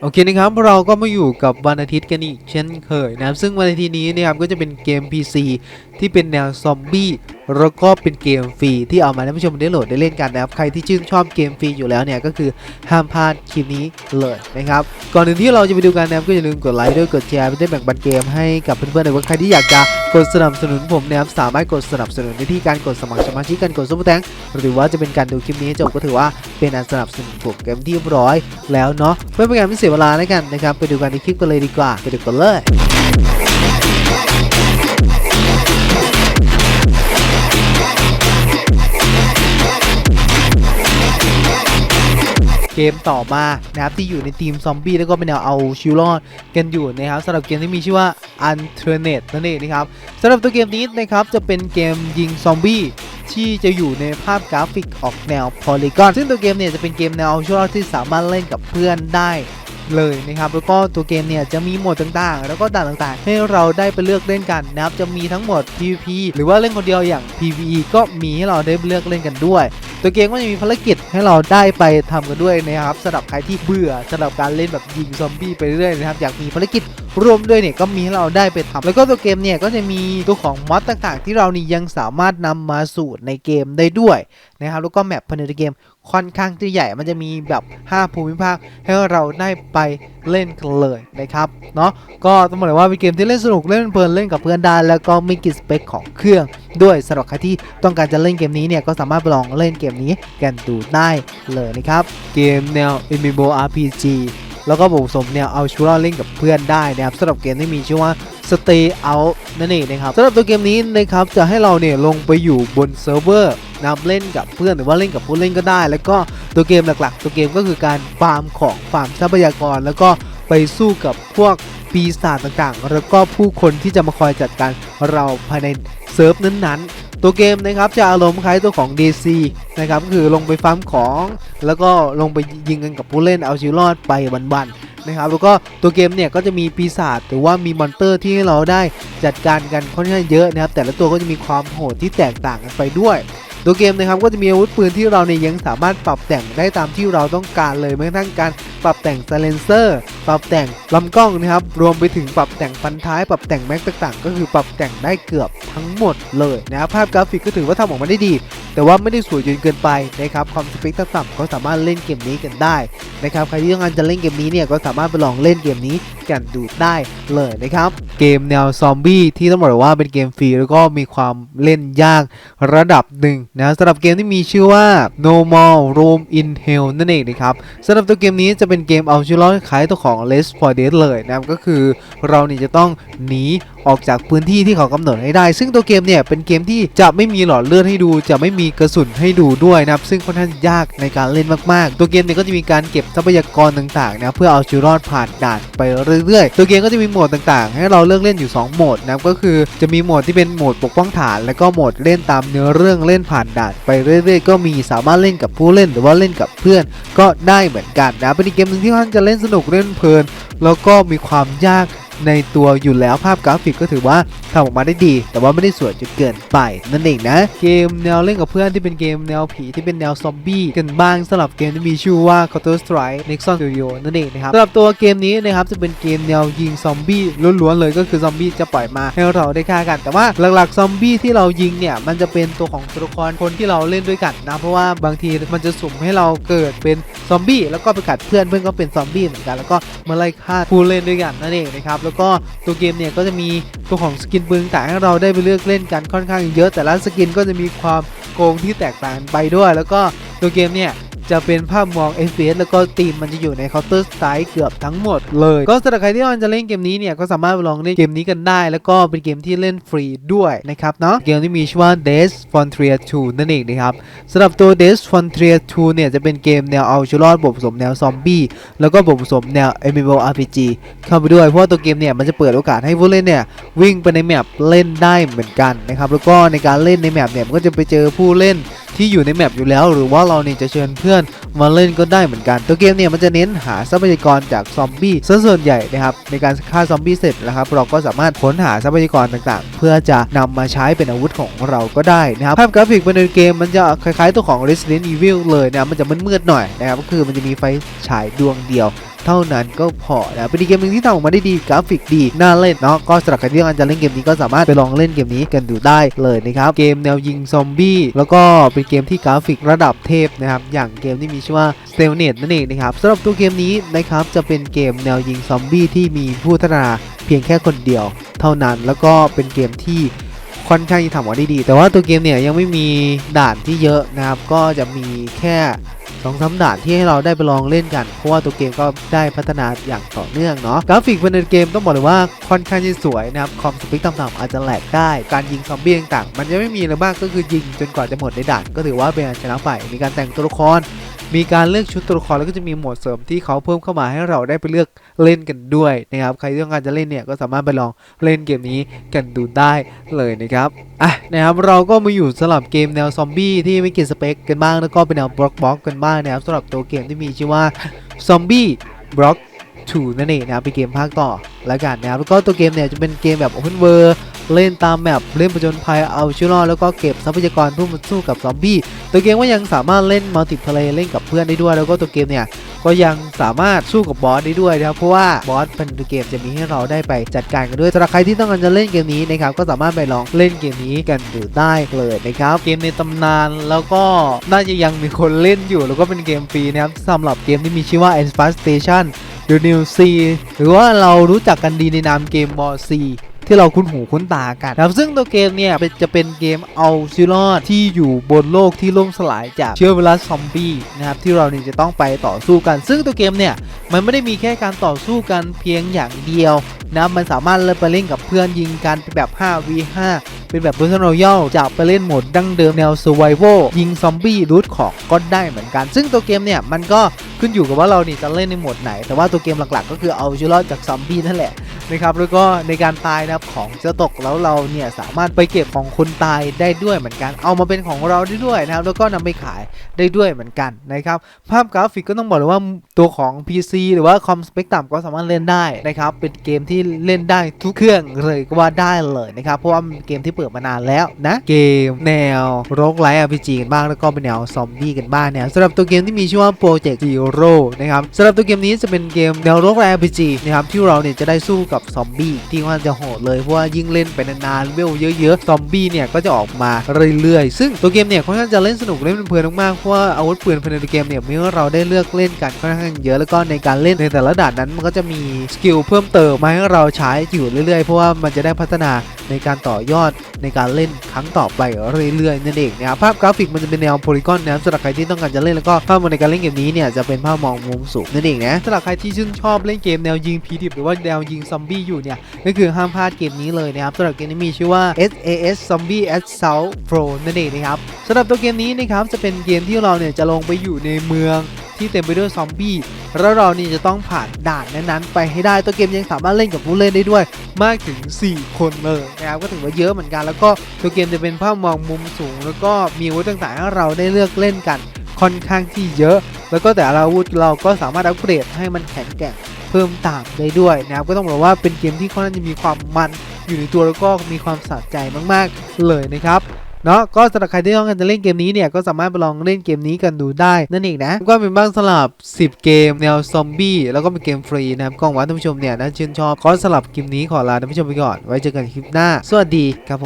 โอเคนะครับเราก็มาอยู่กับวันอาทิตย์กันอีกเช่นเคยนะครับซึ่งวันอาทิตย์นี้นะครับก็จะเป็นเกม PC ที่เป็นแนวซอมบี้ แล้วก็เป็นเกมฟรีที่เอามาให้ผู้ชมได้โหลดได้เล่นกันนะครับ ใครที่ชื่นชอบเกมฟรีอยู่แล้วเนี่ยก็คือห้ามพลาดคลิปนี้เลยนะครับ ก่อนอื่นที่เราจะไปดูกันนะครับก็อย่าลืมกดไลค์ด้วยกดแชร์เพื่อได้แบ่งปันเกมให้กับเพื่อนๆในว่าใครที่อยากจะกดสนับสนุนผมนะครับสามารถกดสนับสนุนได้ที่การกดสมัครสมาชิกการกดซุปเปอร์แตงหรือว่าจะเป็นการดูคลิปนี้จบก็ถือว่าเป็นการสนับสนุนผมเกมที่เรียบร้อยแล้วเนาะเพื่อเป็นการไม่เสียเวลาแล้วกันนะครับ ไปดูกันในคลิปกันเลยดีกว่าไปดูกันเลย เกมต่อมานะครับที่อยู่ในทีมซอมบี้แล้วก็เป็นแนวเอาชิวรอดกันอยู่นะครับสำหรับเกมที่มีชื่อว่า u n t e r n e t นั่นเองนะครับสำหรับตัวเกมนี้นะครับจะเป็นเกมยิงซอมบี้ที่จะอยู่ในภาพกราฟิกออกแนวโพลีกอนซึ่งตัวเกมเนี่ยจะเป็นเกมแนวเอาชิวรอดที่สามารถเล่นกับเพื่อนได้เลยนะครับแล้วก็ตัวเกมเนี่ยจะมีโหมดต่างๆ แล้วก็ด่านต่างๆ ให้เราได้ไปเลือกเล่นกันนะครับจะมีทั้งหมด PVP หรือว่าเล่นคนเดียวอย่าง PVE ก็มีให้เราได้เลือกเล่นกันด้วย ตัวเกมก็จะมีภารกิจให้เราได้ไปทำกันด้วยนะครับสำหรับใครที่เบื่อสำหรับการเล่นแบบยิงซอมบี้ไปเรื่อยนะครับอยากมีภารกิจ ร่วมด้วยเนี่ยก็มีให้เราได้ไปทำแล้วก็ตัวเกมเนี่ยก็จะมีตัวของมอดต่างๆ ที่เรานี่ยังสามารถนำมาสู่ในเกมได้ด้วยนะครับแล้วก็แมปภายในเกมค่อนข้างที่ใหญ่ มันจะมีแบบ 5 ภูมิภาคให้เราได้ไปเล่นกันเลยนะครับ เนาะก็ต้องบอกเลยว่าเป็นเกมที่เล่นสนุกเล่นเพลินเล่นกับเพื่อนได้แล้วก็ไม่กินสเปคของเครื่องด้วยสำหรับใครที่ต้องการจะเล่นเกมนี้เนี่ยก็สามารถไปลองเล่นเกมนี้กันดูได้เลยนะครับ เกมแนว MMO RPG แล้วก็ผสมแนวเอาชูรอเล่นกับเพื่อนได้นะครับสำหรับเกมที่มีชื่อว่า Stay Out นั่นเองนะครับสำหรับตัวเกมนี้นะครับจะให้เราเนี่ยลงไปอยู่บนเซิร์ฟเวอร์นะเล่นกับเพื่อนหรือว่าเล่นกับผู้เล่นก็ได้ แล้วก็ตัวเกมหลักๆ ตัวเกมก็คือการฟาร์มของฟาร์มทรัพยากร แล้วก็ไปสู้กับพวกปีศาจต่างๆ แล้วก็ผู้คนที่จะมาคอยจัดการเราภายในเซิร์ฟนั้นๆ ตัวเกมนะครับจะอารมณ์คล้ายตัวของ DC นะครับคือลงไปฟาร์มของ แล้วก็ลงไปยิงกันกับผู้เล่นเอาชีวิตรอดไปวันๆนะครับแล้วก็ตัวเกมเนี่ยก็จะมีปีศาจหรือว่ามีมอนเตอร์ที่ให้เราได้จัดการกันค่อนข้างเยอะนะครับแต่ละตัวก็จะมีความโหดที่แตกต่างกันไปด้วย ตัวเกมนะครับก็จะมีอาวุธปืนที่เราเนี่ยยังสามารถปรับแต่งได้ตามที่เราต้องการเลยแม้กระทั่งการปรับแต่งไซเลนเซอร์ปรับแต่งลำกล้องนะครับรวมไปถึงปรับแต่งฟันท้าย ปรับแต่งแม็กต่างๆ ก็คือปรับแต่งได้เกือบทั้งหมดเลยนะครับภาพกราฟิกก็ถือว่าทำออกมาได้ดี แต่ว่าไม่ได้สวยจนเกินไปนะครับความสเปคต่ำๆก็สามารถเล่นเกมนี้กันได้นะครับใครที่ต้องการจะเล่นเกมนี้เนี่ยก็สามารถไปลองเล่นเกมนี้กันดูได้เลยนะครับ เกมแนวซอมบี้ที่ต้องบอกว่าเป็นเกมฟรีแล้วก็มีความเล่นยากระดับหนึ่งนะสำหรับเกมที่มีชื่อว่า No More Room in Hell นั่นเองนะครับสำหรับตัวเกมนี้จะเป็นเกมเอาชีวิตรอดคล้ายตัวของ Left 4 Dead เลยนะครับก็คือเรานี่จะต้องหนีออกจากพื้นที่ที่เขากำหนดให้ได้ ซึ่งตัวเกมเนี่ยเป็นเกมที่จะไม่มีหลอดเลือดให้ดูจะไม่มีกระสุนให้ดูด้วยนะครับซึ่งค่อนข้างยากในการเล่นมากๆ ตัวเกมเนี่ยก็จะมีการเก็บทรัพยากรต่างๆนะเพื่อเอาชีวิตรอดผ่านด่านไปเรื่อยๆ ตัวเกมก็จะมีโหมดต่างๆ ให้เราเลือกเล่นอยู่ 2 โหมดนะครับก็คือจะมีโหมดที่เป็นโหมดปกป้องฐาน แล้วก็โหมดเล่นตามเนื้อเรื่องเล่นผ่านด่านไปเรื่อย ๆ ก็มีสามารถเล่นกับผู้เล่นหรือว่าเล่นกับเพื่อนก็ได้เหมือนกันนะเป็นเกมหนึ่งที่ค่อนข้างจะเล่นสนุกเล่นเพลิน แล้วก็มีความยาก ในตัวอยู่แล้วภาพกราฟิกก็ถือว่าทำออกมาได้ดี แต่ว่าไม่ได้สวยจนเกินไปนั่นเองนะ เกมแนวเล่นกับเพื่อนที่เป็นเกมแนวผีที่เป็นแนวซอมบี้กันบ้างสำหรับเกมที่มีชื่อว่า Counter Strike Nexon Studio นั่นเองนะครับสำหรับตัวเกมนี้นะครับจะเป็นเกมแนวยิงซอมบี้ล้วนๆเลยก็คือซอมบี้จะปล่อยมาให้เราได้ฆ่ากัน แต่ว่าหลักๆซอมบี้ที่เรายิงเนี่ยมันจะเป็นตัวของตัวละครคนที่เราเล่นด้วยกันนะเพราะว่าบางทีมันจะสุ่มให้เราเกิดเป็นซอมบี้แล้วก็ไปกัดเพื่อนเพื่อนก็เป็นซอมบี้เหมือนกันแล้วก็มาไล่ฆ่าผู้เล่นด้วยกันนั่นเองนะครับแล้วก็ตัวเกมเนี่ยก็จะมีตัวของสกินปืนต่างให้เราได้ไปเลือกเล่นกันค่อนข้างเยอะ แต่ละสกินก็จะมีความโกงที่แตกต่างไปด้วย แล้วก็ตัวเกมเนี่ย จะเป็นภาพมอง FPS แล้วก็ธีมมันจะอยู่ใน Counter Strike เกือบทั้งหมดเลย ก็สำหรับใครที่มันจะเล่นเกมนี้เนี่ยก็สามารถลองเล่นเกมนี้กันได้ แล้วก็เป็นเกมที่เล่นฟรีด้วยนะครับเนาะเกมที่มีชื่อว่า Death Frontier 2 นั่นเองนะครับสำหรับตัว Death Frontier 2 เนี่ยจะเป็นเกมแนวเอาชีวิตรอดบวกผสมแนวซอมบี้แล้วก็บวกผสมแนว MMORPG เข้าไปด้วยเพราะตัวเกมเนี่ยมันจะเปิดโอกาสให้ผู้เล่นเนี่ยวิ่งไปในแมปเล่นได้เหมือนกันนะครับแล้วก็ในการเล่นในแมปเนี่ยมันก็จะไปเจอผู้เล่น ที่อยู่ในแมปอยู่แล้ว หรือว่าเราเนี่ยจะเชิญเพื่อนมาเล่นก็ได้เหมือนกัน ตัวเกมเนี่ยมันจะเน้นหาทรัพยากรจากซอมบี้ซะส่วนใหญ่นะครับในการฆ่าซอมบี้เสร็จนะครับเราก็สามารถค้นหาทรัพยากรต่างๆ เพื่อจะนำมาใช้เป็นอาวุธของเราก็ได้นะครับภาพกราฟิกภายในเกมมันจะคล้ายๆตัวของ Resident Evil เลยนะมันจะมืดๆหน่อยนะครับก็คือมันจะมีไฟฉายดวงเดียว เท่านั้นก็พอนะเป็นเกมหนึ่งที่ทำออกมาได้ดีกราฟิกดีน่าเล่นเนาะก็สำหรับใครที่ต้องการจะเล่นเกมนี้ก็สามารถไปลองเล่นเกมนี้กันดูได้เลยนะครับเกมแนวยิงซอมบี้แล้วก็เป็นเกมที่กราฟิกระดับเทพนะครับอย่างเกมที่มีชื่อว่า s t e l n e t นั่นเองนะครับสำหรับตัวเกมนี้นะครับจะเป็นเกมแนวยิงซอมบี้ที่มีผู้พัฒนาเพียงแค่คนเดียว เท่านั้นแล้วก็เป็นเกมที่ค่อนข้างที่ทำออกมาได้ดี แต่ว่าตัวเกมเนี่ยยังไม่มีด่านที่เยอะนะครับก็จะมีแค่ สองสามด่านที่ให้เราได้ไปลองเล่นกัน เพราะว่าตัวเกมก็ได้พัฒนาอย่างต่อเนื่องเนาะกราฟิกภายในเกมต้องบอกเลยว่าค่อนข้างจะสวยนะครับคอมสปิกต่ำๆอาจจะแหลกได้ การยิงซอมบี้ต่างๆมันจะไม่มีอะไรมากก็คือยิงจนกว่าจะหมดในด่าน ก็ถือว่าเป็นอันชนะไปมีการแต่งตัวละคร มีการเลือกชุดตัวละครแล้วก็จะมีโหมดเสริมที่เขาเพิ่มเข้ามาให้เราได้ไปเลือกเล่นกันด้วยนะครับใครที่ต้องการจะเล่นเนี่ยก็สามารถไปลองเล่นเกมนี้กันดูได้เลยนะครับอะนะครับเราก็มาอยู่สลับเกมแนวซอมบี้ที่ไม่เกี่ยวสเปคกันบ้างแล้วก็เป็นแนวบล็อกบล็อกกันบ้างนะครับสำหรับตัวเกมที่มีชื่อว่าซอมบี้บล็อก 2 นั่นเองนะครับเป็นเกมภาคต่อแล้วกันนะครับแล้วก็ตัวเกมเนี่ยจะเป็นเกมแบบ Open World เล่นตามแมปเล่นประจนภัยเอาชีวิตรอดแล้วก็เก็บทรัพยากรเพื่อมาสู้กับซอมบี้ตัวเกมก็ยังสามารถเล่นมัลติเพลย์เล่นกับเพื่อนได้ด้วย แล้วก็ตัวเกมเนี่ยก็ยังสามารถสู้กับบอสได้ด้วยนะครับเพราะว่าบอสเป็นตัวเกมจะมีให้เราได้ไปจัดการกันด้วยสำหรับใครที่ต้องการจะเล่นเกมนี้นะครับก็สามารถไปลองเล่นเกมนี้กันดูได้เลยนะครับเกมในตำนานแล้วก็น่าจะยังมีคนเล่นอยู่ แล้วก็เป็นเกมฟรีนะครับสำหรับเกมที่มีชื่อว่า e n s p a Station The New Sea หรือว่าเรารู้จักกันดีในนามเกมบอซีที่เราคุ้นหูคุ้นตากันนะครับซึ่งตัวเกมเนี่ยจะเป็นเกมเอาชีวิตรอดที่อยู่บนโลกที่ล่มสลายจากเชื้อไวรัสซอมบี้นะครับที่เราเนี่ยจะต้องไปต่อสู้กัน ซึ่งตัวเกมเนี่ยมันไม่ได้มีแค่การต่อสู้กันเพียงอย่างเดียวนะมันสามารถเล่นไปเล่นกับเพื่อนยิงกันเป็นแบบ 5v5 เป็นแบบ Battle Royale จากไปเล่นโหมดดั้งเดิมแนว Survival ยิงซอมบี้รูทของก็ได้เหมือนกัน ซึ่งตัวเกมเนี่ยมันก็ ขึ้นอยู่กับว่าเรานี่จะเล่นในโหมดไหน แต่ว่าตัวเกมหลักๆ ก็คือเอาชีวิตรอดจากซอมบี้นั่นแหละนะครับแล้วก็ในการตายนะครับของจะตกแล้วเราเนี่ยสามารถไปเก็บของคนตายได้ด้วยเหมือนกัน เอามาเป็นของเราได้ด้วยนะครับแล้วก็นำไปขายได้ด้วยเหมือนกันนะครับภาพกราฟิกก็ต้องบอกเลยว่าตัวของ PC หรือว่าคอมสเปกต่ำก็สามารถเล่นได้นะครับเป็นเกมที่เล่นได้ทุกเครื่องเลยก็ว่าได้เลยนะครับเพราะว่าเกมที่เปิดมานานแล้วนะเกมแนวโรกไลท์ RPG กันบ้างแล้วก็เป็นแนวซอมบี้กันบ้างเนี่ยสำหรับตัวเกมที่มีชื่อว่า Project Zero นะครับสำหรับตัวเกมนี้จะเป็นเกมแนวโรกไลท์ RPG นะครับที่เราเนี่ยจะได้สู้กับซอมบี้ที่ค่อนข้างจะโหดเลยเพราะว่ายิ่งเล่นไปนานๆเวลเยอะๆซอมบี้เนี่ยก็จะออกมาเรื่อยๆ ซึ่งตัวเกมเนี่ยค่อนข้างจะเล่นสนุกเล่นเพลินมากๆเพราะว่าอาวุธปืนภายในเกมเนี่ยมีให้เราได้เลือกเล่นกันค่อนข้างเยอะแล้วก็ในการเล่นในแต่ละด่านนั้นมันก็จะมีสกิลเพิ่มเติมมาให้เราใช้อยู่เรื่อยๆเพราะว่ามันจะได้พัฒนาในการต่อยอดในการเล่นครั้งต่อไปเรื่อยๆนั่นเองนะครับภาพกราฟิกมันจะเป็นแนวโพลีกอนนะครับสำหรับใครที่ต้องการจะเล่นแล้วก็ภาพมในการเล่นเกมนี้เนี่ยจะเป็นภาพมองมุมสูงนั่นเองนะสำหรับใครที่ชื่นชอบเล่นเกมแนวยิงผีดิบหรือว่าแนวยิงซอมบี้อยู่เนี่ยก็คือห้ามพลาดเกมนี้เลยนะครับสำหรับเกมนี้มีชื่อว่า SAS Zombie Assault Pro นั่นเองนะครับสำหรับตัวเกมนี้นะครับจะเป็นเกมที่เราเนี่ยจะลงไปอยู่ในเมือง ที่เต็มไปด้วยซอมบี้แล้วเรานี่จะต้องผ่านด่านนั้นๆไปให้ได้ตัวเกมยังสามารถเล่นกับผู้เล่นได้ด้วย มากถึง 4 คนเลยนะครับก็ถือว่าเยอะเหมือนกันแล้วก็ตัวเกมจะเป็นภาพมองมุมสูง แล้วก็มีอาวุธต่างๆให้เราได้เลือกเล่นกันค่อนข้างที่เยอะ แล้วก็แต่ละอาวุธเราก็สามารถอัปเกรดให้มันแข็งแกร่งเพิ่มตามได้ด้วยนะครับก็ต้องบอกว่าเป็นเกมที่ค่อนข้างจะมีความมันอยู่ในตัวแล้วก็มีความสะใจมากๆเลยนะครับ เนาะก็สำหรับใครที่ต้องการจะเล่นเกมนี้เนี่ยก็สามารถไปลองเล่นเกมนี้กันดูได้นั่นเองนะก็เป็นบ้างสลับ 10 เกมแนวซอมบี้แล้วก็เป็นเกมฟรีนะครับก็หวังว่าท่านผู้ชมเนี่ยน่าชื่นชอบก็สลับเกมนี้ขอลาท่านผู้ชมไปก่อน ไว้เจอกันคลิปหน้า สวัสดีครับผม